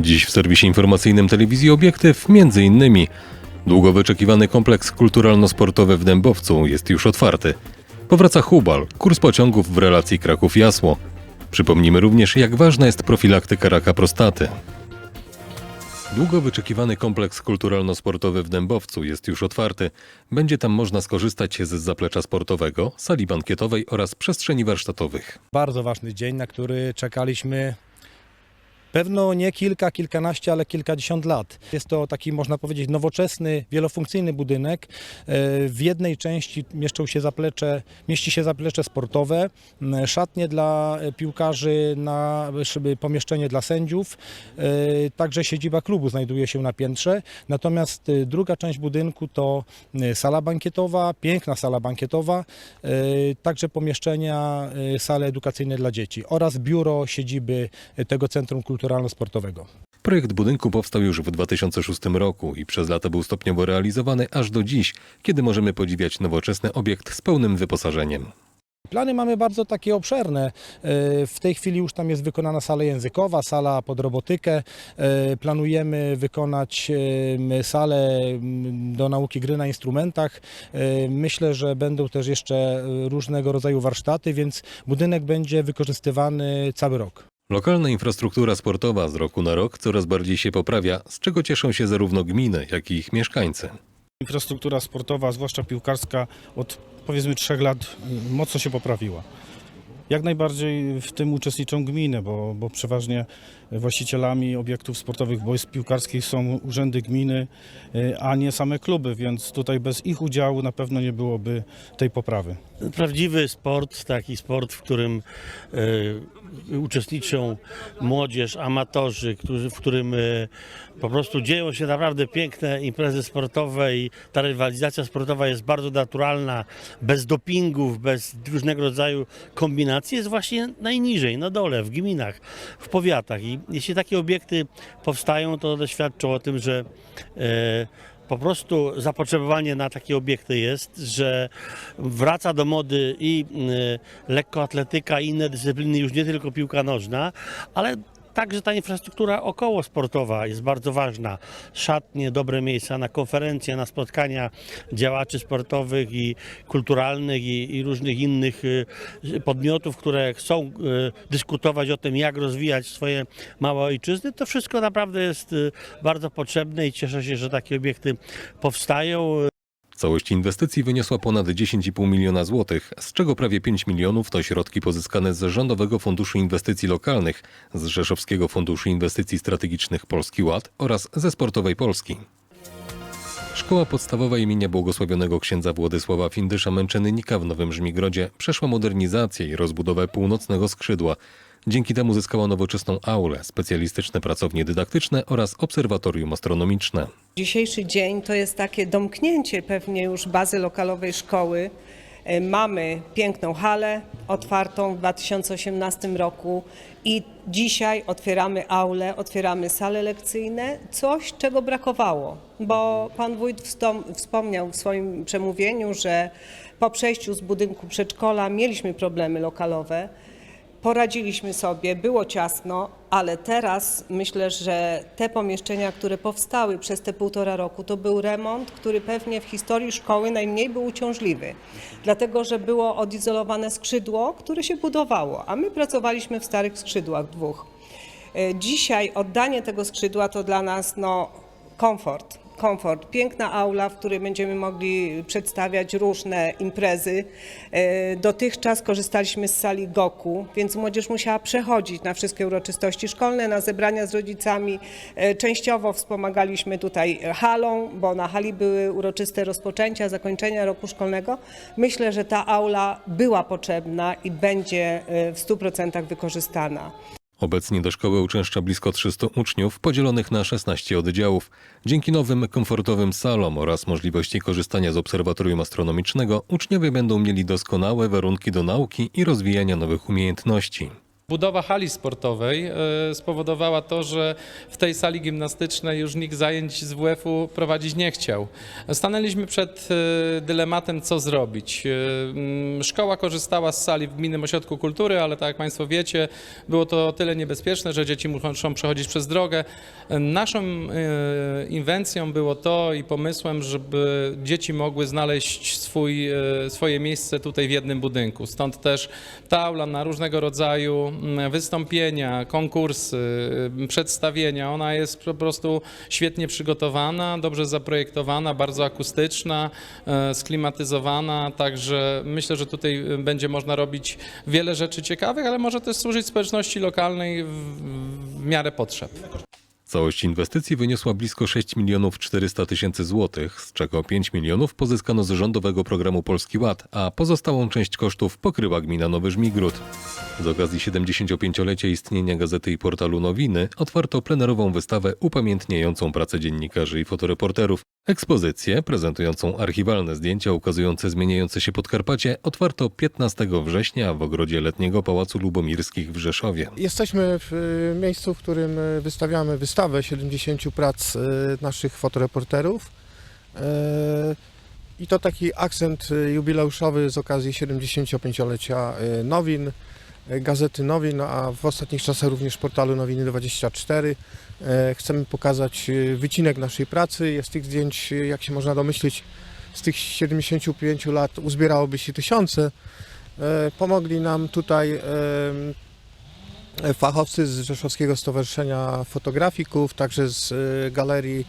Dziś w serwisie informacyjnym telewizji Obiektyw innymi długo wyczekiwany kompleks kulturalno-sportowy w Dębowcu jest już otwarty. Powraca Hubal, kurs pociągów w relacji Kraków-Jasło. Przypomnimy również, jak ważna jest profilaktyka raka prostaty. Długo wyczekiwany kompleks kulturalno-sportowy w Dębowcu jest już otwarty. Będzie tam można skorzystać z zaplecza sportowego, sali bankietowej oraz przestrzeni warsztatowych. Bardzo ważny dzień, na który czekaliśmy pewno nie kilka, kilkanaście, ale kilkadziesiąt lat. Jest to taki, można powiedzieć, nowoczesny, wielofunkcyjny budynek. E, W jednej części mieszczą się zaplecze, mieści się zaplecze sportowe, szatnie dla e, piłkarzy, na pomieszczenie dla sędziów. E, Także siedziba klubu znajduje się na piętrze. Natomiast druga część budynku to sala bankietowa, piękna sala bankietowa, także pomieszczenia, sale edukacyjne dla dzieci oraz biuro siedziby tego Centrum Kulturalno-Sportowego. Projekt budynku powstał już w 2006 roku i przez lata był stopniowo realizowany aż do dziś, kiedy możemy podziwiać nowoczesny obiekt z pełnym wyposażeniem. Plany mamy bardzo takie obszerne. E, W tej chwili już tam jest wykonana sala językowa, sala pod robotykę. E, Planujemy wykonać salę do nauki gry na instrumentach. E, Myślę, że będą też jeszcze różnego rodzaju warsztaty, więc budynek będzie wykorzystywany cały rok. Lokalna infrastruktura sportowa z roku na rok coraz bardziej się poprawia, z czego cieszą się zarówno gminy, jak i ich mieszkańcy. Infrastruktura sportowa, zwłaszcza piłkarska, od powiedzmy trzech lat y, mocno się poprawiła. Jak najbardziej w tym uczestniczą gminy, bo, bo przeważnie właścicielami obiektów sportowych boisk piłkarskich są urzędy gminy, y, a nie same kluby, więc tutaj bez ich udziału na pewno nie byłoby tej poprawy. prawdziwy sport, taki sport, w którym e, uczestniczą młodzież, amatorzy, którzy, w którym e, po prostu dzieją się naprawdę piękne imprezy sportowe i ta rywalizacja sportowa jest bardzo naturalna, bez dopingów, bez różnego rodzaju kombinacji, jest właśnie najniżej, na dole, w gminach, w powiatach. I jeśli takie obiekty powstają, to one świadczą o tym, że e, po prostu zapotrzebowanie na takie obiekty jest, że wraca do mody i y, lekkoatletyka i inne dyscypliny, już nie tylko piłka nożna, ale także ta infrastruktura około sportowa jest bardzo ważna. Szatnie, dobre miejsca na konferencje, na spotkania działaczy sportowych i kulturalnych i, i różnych innych y, podmiotów, które chcą y, dyskutować o tym, jak rozwijać swoje małe ojczyzny. To wszystko naprawdę jest y, bardzo potrzebne i cieszę się, że takie obiekty powstają. Całość inwestycji wyniosła ponad 10,5 miliona złotych, z czego prawie 5 milionów to środki pozyskane z Rządowego Funduszu Inwestycji Lokalnych, z Rzeszowskiego Funduszu Inwestycji Strategicznych Polski Ład oraz ze Sportowej Polski. Szkoła podstawowa imienia błogosławionego księdza Władysława Findysza Męczennika w Nowym Żmigrodzie przeszła modernizację i rozbudowę północnego skrzydła. Dzięki temu zyskała nowoczesną aulę, specjalistyczne pracownie dydaktyczne oraz obserwatorium astronomiczne. Dzisiejszy dzień to jest takie domknięcie pewnie już bazy lokalowej szkoły. E, Mamy piękną halę otwartą w 2018 roku i dzisiaj otwieramy aulę, otwieramy sale lekcyjne, coś czego brakowało, bo pan wójt wspomniał w swoim przemówieniu, że po przejściu z budynku przedszkola mieliśmy problemy lokalowe. Poradziliśmy sobie, było ciasno, ale teraz myślę, że te pomieszczenia, które powstały przez te półtora roku, to był remont, który pewnie w historii szkoły najmniej był uciążliwy. Dlatego, że było odizolowane skrzydło, które się budowało, a my pracowaliśmy w starych skrzydłach dwóch. E, Dzisiaj oddanie tego skrzydła to dla nas no, komfort. Komfort. Piękna aula, w której będziemy mogli przedstawiać różne imprezy. E, Dotychczas korzystaliśmy z sali Goku, więc młodzież musiała przechodzić na wszystkie uroczystości szkolne, na zebrania z rodzicami. E, Częściowo wspomagaliśmy tutaj halą, bo na hali były uroczyste rozpoczęcia, zakończenia roku szkolnego. Myślę, że ta aula była potrzebna i będzie e, w 100% wykorzystana. Obecnie do szkoły uczęszcza blisko 300 uczniów podzielonych na 16 oddziałów. Dzięki nowym, komfortowym salom oraz możliwości korzystania z obserwatorium astronomicznego uczniowie będą mieli doskonałe warunki do nauki i rozwijania nowych umiejętności. Budowa hali sportowej e, spowodowała to, że w tej sali gimnastycznej już nikt zajęć z WF-u prowadzić nie chciał. Stanęliśmy przed e, dylematem, co zrobić. E, mm, Szkoła korzystała z sali w Gminnym Ośrodku Kultury, ale tak jak Państwo wiecie, było to o tyle niebezpieczne, że dzieci muszą przechodzić przez drogę. Naszą inwencją było to i pomysłem, żeby dzieci mogły znaleźć swój, swoje miejsce tutaj w jednym budynku. Stąd też ta aula na różnego rodzaju wystąpienia, konkursy, y, przedstawienia. Ona jest po prostu świetnie przygotowana, dobrze zaprojektowana, bardzo akustyczna, e, sklimatyzowana, także myślę, że tutaj y, będzie można robić wiele rzeczy ciekawych, ale może też służyć społeczności lokalnej w, w miarę potrzeb. Całość inwestycji wyniosła blisko 6 milionów 400 tysięcy złotych, z czego 5 milionów pozyskano z rządowego programu Polski Ład, a pozostałą część kosztów pokryła gmina Nowy Żmigród. Z okazji 75-lecia istnienia gazety i portalu Nowiny otwarto plenerową wystawę upamiętniającą pracę dziennikarzy i fotoreporterów. Ekspozycję prezentującą archiwalne zdjęcia ukazujące zmieniające się Podkarpacie otwarto 15 września w ogrodzie letniego Pałacu Lubomirskich w Rzeszowie. Jesteśmy w y, miejscu, w którym y, wystawiamy wystawę 70 prac y, naszych fotoreporterów. Y, I to taki akcent y, jubileuszowy z okazji 75-lecia y, Nowin, gazety Nowin, a w ostatnich czasach również portalu Nowiny 24. Y, Chcemy pokazać wycinek naszej pracy. Jest tych zdjęć, jak się można domyślić, z tych 75 lat uzbierałoby się tysiące. Pomogli nam tutaj fachowcy z Rzeszowskiego Stowarzyszenia Fotografików, także z y, Galerii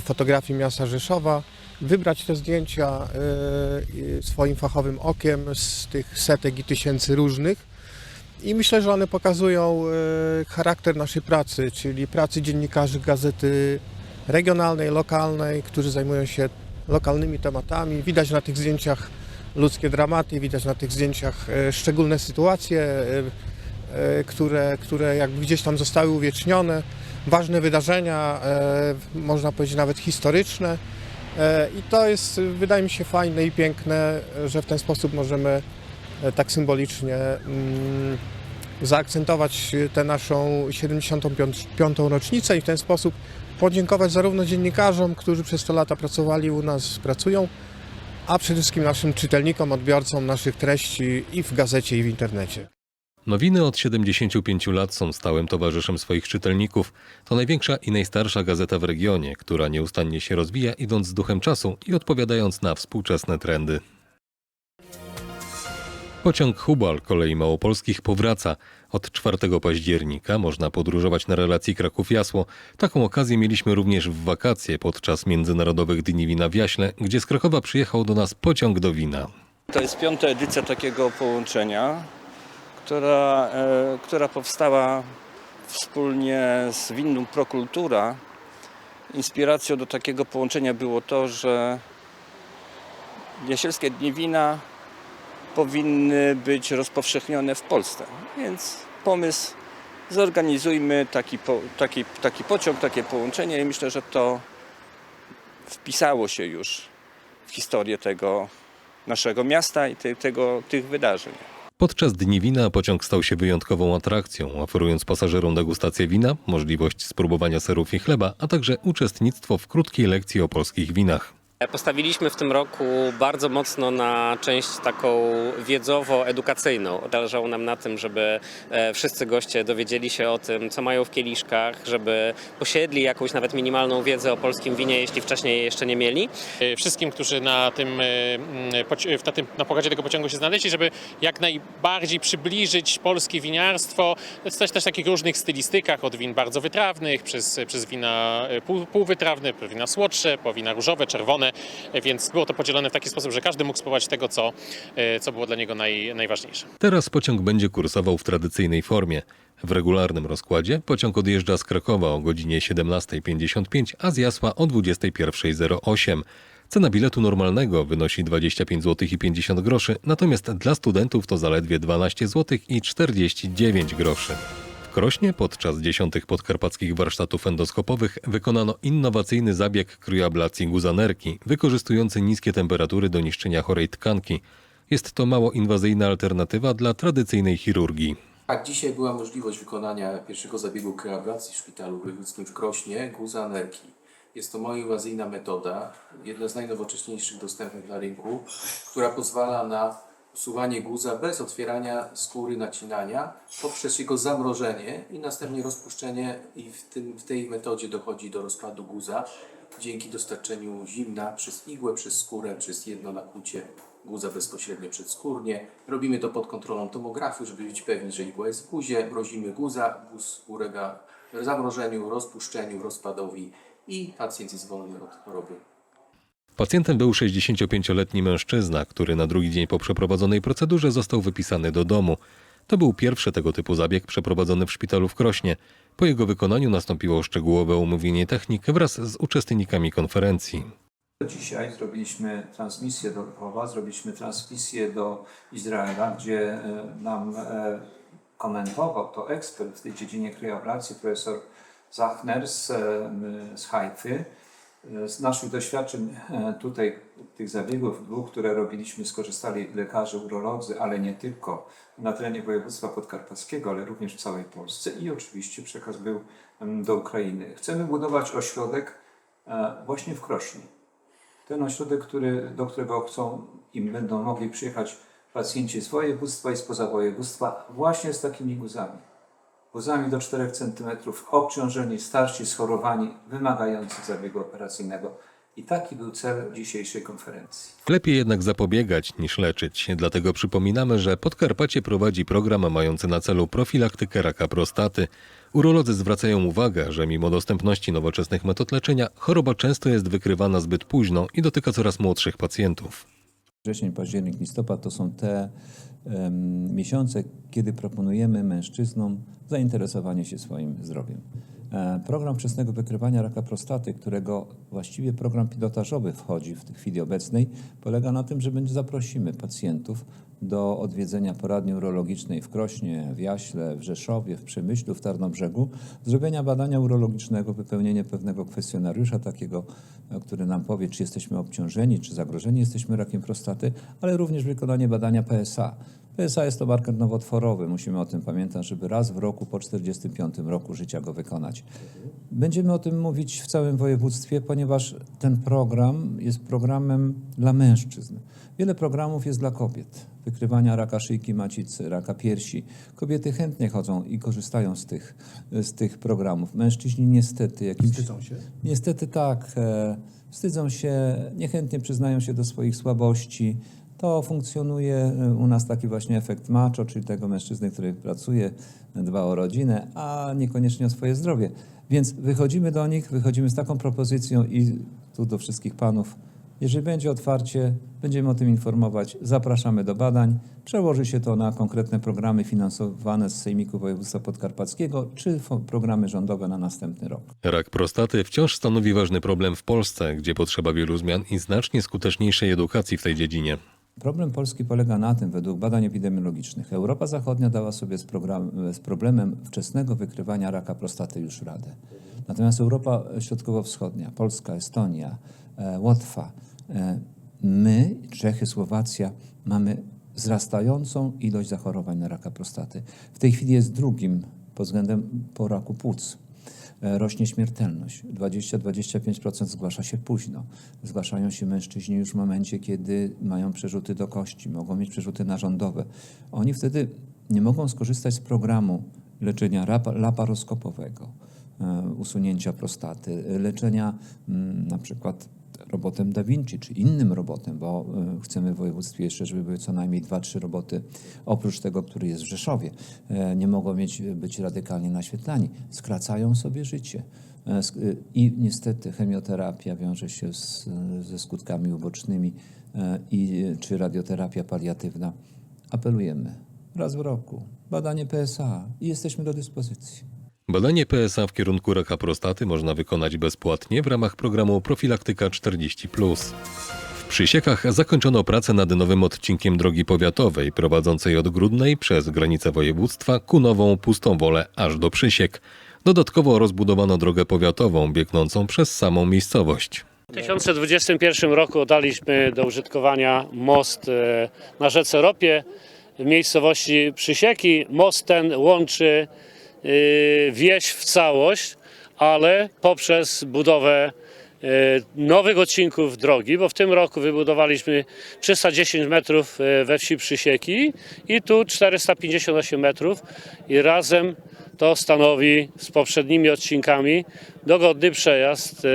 Fotografii Miasta Rzeszowa, wybrać te zdjęcia y, swoim fachowym okiem z tych setek i tysięcy różnych. I myślę, że one pokazują y, charakter naszej pracy, czyli pracy dziennikarzy gazety regionalnej, lokalnej, którzy zajmują się lokalnymi tematami. Widać na tych zdjęciach ludzkie dramaty, widać na tych zdjęciach szczególne sytuacje, które, które jakby gdzieś tam zostały uwiecznione, ważne wydarzenia, e, można powiedzieć nawet historyczne. E, I to jest, wydaje mi się, fajne i piękne, że w ten sposób możemy e, tak symbolicznie mm, zaakcentować tę naszą 75. rocznicę i w ten sposób podziękować zarówno dziennikarzom, którzy przez te lata pracowali u nas, pracują, a przede wszystkim naszym czytelnikom, odbiorcom naszych treści i w gazecie, i w internecie. Nowiny od 75 lat są stałym towarzyszem swoich czytelników. To największa i najstarsza gazeta w regionie, która nieustannie się rozwija, idąc z duchem czasu i odpowiadając na współczesne trendy. Pociąg Hubal kolei małopolskich powraca. Od 4 października można podróżować na relacji Kraków-Jasło. Taką okazję mieliśmy również w wakacje podczas Międzynarodowych Dni Wina w Jaśle, gdzie z Krakowa przyjechał do nas pociąg do wina. To jest piąta edycja takiego połączenia, która, e, która powstała wspólnie z Winną Prokultura. Inspiracją do takiego połączenia było to, że Jasielskie Dni Wina powinny być rozpowszechnione w Polsce. Więc pomysł zorganizujmy taki, taki, taki pociąg, takie połączenie i myślę, że to wpisało się już w historię tego naszego miasta i te, tego, tych wydarzeń. Podczas Dni Wina pociąg stał się wyjątkową atrakcją, oferując pasażerom degustację wina, możliwość spróbowania serów i chleba, a także uczestnictwo w krótkiej lekcji o polskich winach. Postawiliśmy w tym roku bardzo mocno na część taką wiedzowo-edukacyjną. Zależało nam na tym, żeby e, wszyscy goście dowiedzieli się o tym, co mają w kieliszkach, żeby posiedli jakąś nawet minimalną wiedzę o polskim winie, jeśli wcześniej jeszcze nie mieli. e, wszystkim, którzy na tym, e, na, tym, na pokładzie tego pociągu się znaleźli, żeby jak najbardziej przybliżyć polskie winiarstwo, coś też takich różnych stylistykach, od win bardzo wytrawnych, przez, przez wina e, pół, półwytrawne, po wina słodsze, po wina różowe, czerwone, e, więc było to podzielone w taki sposób, że każdy mógł spróbować tego, co, e, co było dla niego naj, najważniejsze. Teraz pociąg będzie kursował w tradycyjnej formie. W regularnym rozkładzie pociąg odjeżdża z Krakowa o godzinie 17.55, a z Jasła o 21.08. Cena biletu normalnego wynosi 25 zł i 50 groszy, natomiast dla studentów to zaledwie 12 zł i 49 groszy. Krośnie podczas dziesiątych podkarpackich warsztatów endoskopowych wykonano innowacyjny zabieg kryoablacji guzanerki, wykorzystujący niskie temperatury do niszczenia chorej tkanki. Jest to mało inwazyjna alternatywa dla tradycyjnej chirurgii. Tak, dzisiaj była możliwość wykonania pierwszego zabiegu kreabracji w szpitalu wojewódzkim w Krośnie guza nerki. Jest to mało inwazyjna metoda, jedna z najnowocześniejszych dostępnych na rynku, która pozwala na usuwanie guza bez otwierania skóry nacinania poprzez jego zamrożenie i następnie rozpuszczenie i w, tym, w tej metodzie dochodzi do rozpadu guza dzięki dostarczeniu zimna przez igłę, przez skórę, przez jedno nakłucie guza bezpośrednio przedskórnie. Robimy to pod kontrolą tomografii, żeby być pewni, że igła jest w guzie. Mrozimy guza, guz ulega zamrożeniu, rozpuszczeniu, rozpadowi i pacjent jest wolny od choroby. Pacjentem był 65-letni mężczyzna, który na drugi dzień po przeprowadzonej procedurze został wypisany do domu. To był pierwszy tego typu zabieg przeprowadzony w szpitalu w Krośnie. Po jego wykonaniu nastąpiło szczegółowe omówienie technik wraz z uczestnikami konferencji. Dzisiaj zrobiliśmy transmisję do Lwowa, zrobiliśmy transmisję do Izraela, gdzie e, nam e, komentował to ekspert w tej dziedzinie kryoablacji, profesor Zachner z, e, z Haify. E, Z naszych doświadczeń e, tutaj, tych zabiegów dwóch, które robiliśmy, skorzystali lekarze, urolodzy, ale nie tylko na terenie województwa podkarpackiego, ale również w całej Polsce i oczywiście przekaz był do Ukrainy. Chcemy budować ośrodek e, właśnie w Krośni. Ten ośrodek, który, do którego chcą i będą mogli przyjechać pacjenci z województwa i spoza województwa właśnie z takimi guzami. Guzami do 4 cm, obciążeni, starsi, schorowani, wymagający zabiegu operacyjnego. I taki był cel dzisiejszej konferencji. Lepiej jednak zapobiegać niż leczyć, dlatego przypominamy, że Podkarpacie prowadzi program mający na celu profilaktykę raka prostaty. Urolodzy zwracają uwagę, że mimo dostępności nowoczesnych metod leczenia, choroba często jest wykrywana zbyt późno i dotyka coraz młodszych pacjentów. Wrzesień, październik, listopad to są te em, miesiące, kiedy proponujemy mężczyznom zainteresowanie się swoim zdrowiem. E, Program wczesnego wykrywania raka prostaty, którego właściwie program pilotażowy wchodzi w chwili obecnej, polega na tym, że zaprosimy pacjentów do odwiedzenia poradni urologicznej w Krośnie, w Jaśle, w Rzeszowie, w Przemyślu, w Tarnobrzegu, zrobienia badania urologicznego, wypełnienie pewnego kwestionariusza takiego, e, który nam powie, czy jesteśmy obciążeni, czy zagrożeni jesteśmy rakiem prostaty, ale również wykonanie badania PSA. PSA jest to marker nowotworowy, musimy o tym pamiętać, żeby raz w roku po 45 roku życia go wykonać. Będziemy o tym mówić w całym województwie, ponieważ ten program jest programem dla mężczyzn. Wiele programów jest dla kobiet. Wykrywania raka szyjki macicy, raka piersi. Kobiety chętnie chodzą i korzystają z tych, z tych programów. Mężczyźni niestety jakimś... Wstydzą się? Niestety tak. E, wstydzą się, niechętnie przyznają się do swoich słabości. To funkcjonuje e, u nas taki właśnie efekt macho, czyli tego mężczyzny, który pracuje, dba o rodzinę, a niekoniecznie o swoje zdrowie. Więc wychodzimy do nich, wychodzimy z taką propozycją i tu do wszystkich panów, jeżeli będzie otwarcie, będziemy o tym informować, zapraszamy do badań. Przełoży się to na konkretne programy finansowane z Sejmiku Województwa Podkarpackiego czy programy rządowe na następny rok. Rak prostaty wciąż stanowi ważny problem w Polsce, gdzie potrzeba wielu zmian i znacznie skuteczniejszej edukacji w tej dziedzinie. Problem Polski polega na tym, według badań epidemiologicznych, Europa Zachodnia dała sobie z, program, z problemem wczesnego wykrywania raka prostaty już radę. Natomiast Europa Środkowo-Wschodnia, Polska, Estonia, e, Łotwa, e, my, Czechy, Słowacja, mamy wzrastającą ilość zachorowań na raka prostaty. W tej chwili jest drugim pod względem po raku płuc. E, rośnie śmiertelność. 20-25% zgłasza się późno. Zgłaszają się mężczyźni już w momencie, kiedy mają przerzuty do kości, mogą mieć przerzuty narządowe. Oni wtedy nie mogą skorzystać z programu leczenia laparoskopowego, e, usunięcia prostaty, leczenia mm, na przykład robotem Da Vinci, czy innym robotem, bo e, chcemy w województwie jeszcze, żeby były co najmniej dwa, trzy roboty, oprócz tego, który jest w Rzeszowie. E, Nie mogą mieć, być radykalnie naświetlani. Skracają sobie życie. E, e, I niestety chemioterapia wiąże się z, ze skutkami ubocznymi e, i, czy radioterapia paliatywna. Apelujemy raz w roku, badanie PSA i jesteśmy do dyspozycji. Badanie PSA w kierunku raka prostaty można wykonać bezpłatnie w ramach programu Profilaktyka 40. W Przysiekach zakończono pracę nad nowym odcinkiem drogi powiatowej prowadzącej od Grudnej przez granicę województwa ku Nową Pustą Wolę aż do Przysiek. Dodatkowo rozbudowano drogę powiatową biegnącą przez samą miejscowość. W 2021 roku oddaliśmy do użytkowania most e, na rzece Ropie w miejscowości Przysieki. Most ten łączy wieś w całość, ale poprzez budowę y, nowych odcinków drogi, bo w tym roku wybudowaliśmy 310 metrów y, we wsi Przysieki i tu 458 metrów i razem to stanowi z poprzednimi odcinkami dogodny przejazd y,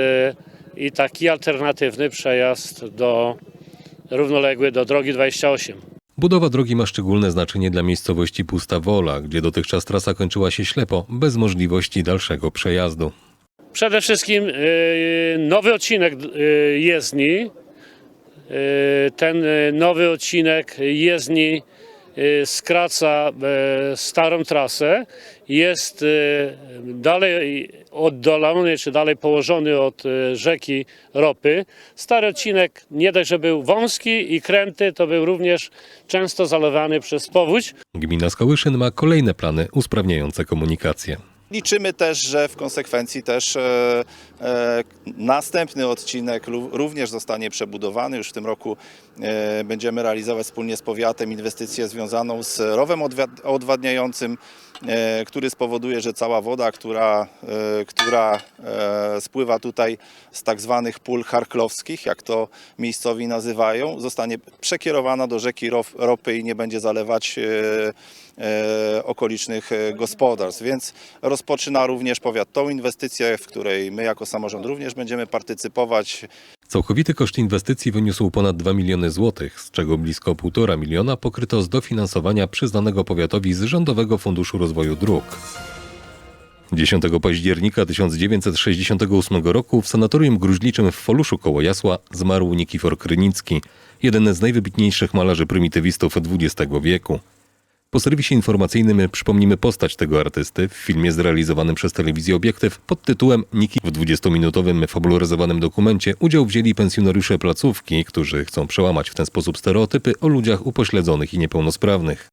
i taki alternatywny przejazd do równoległy do drogi 28. Budowa drogi ma szczególne znaczenie dla miejscowości Pusta Wola, gdzie dotychczas trasa kończyła się ślepo, bez możliwości dalszego przejazdu. Przede wszystkim y, nowy odcinek y, jezdni. Y, Ten y, nowy odcinek jezdni y, skraca y, starą trasę. Jest y, dalej oddalony, czy dalej położony od y, rzeki Ropy. Stary odcinek nie dość, że był wąski i kręty, to był również często zalewany przez powódź. Gmina Skałyszyn ma kolejne plany usprawniające komunikację. Liczymy też, że w konsekwencji też e, e, następny odcinek również zostanie przebudowany. Już w tym roku e, będziemy realizować wspólnie z powiatem inwestycję związaną z rowem odwa- odwadniającym, e, który spowoduje, że cała woda, która, e, która e, spływa tutaj z tak zwanych pól charklowskich, jak to miejscowi nazywają, zostanie przekierowana do rzeki Ropy i nie będzie zalewać e, okolicznych e, gospodarstw. Więc rozpoczyna również powiat tą inwestycję, w której my jako samorząd również będziemy partycypować. Całkowity koszt inwestycji wyniósł ponad 2 miliony złotych, z czego blisko 1,5 miliona pokryto z dofinansowania przyznanego powiatowi z Rządowego Funduszu Rozwoju Dróg. 10 października 1968 roku w sanatorium gruźliczym w Foluszu koło Jasła zmarł Nikifor Krynicki, jeden z najwybitniejszych malarzy prymitywistów XX wieku. Po serwisie informacyjnym przypomnimy postać tego artysty w filmie zrealizowanym przez telewizję Obiektyw pod tytułem Niki. W 20-minutowym fabularyzowanym dokumencie udział wzięli pensjonariusze placówki, którzy chcą przełamać w ten sposób stereotypy o ludziach upośledzonych i niepełnosprawnych.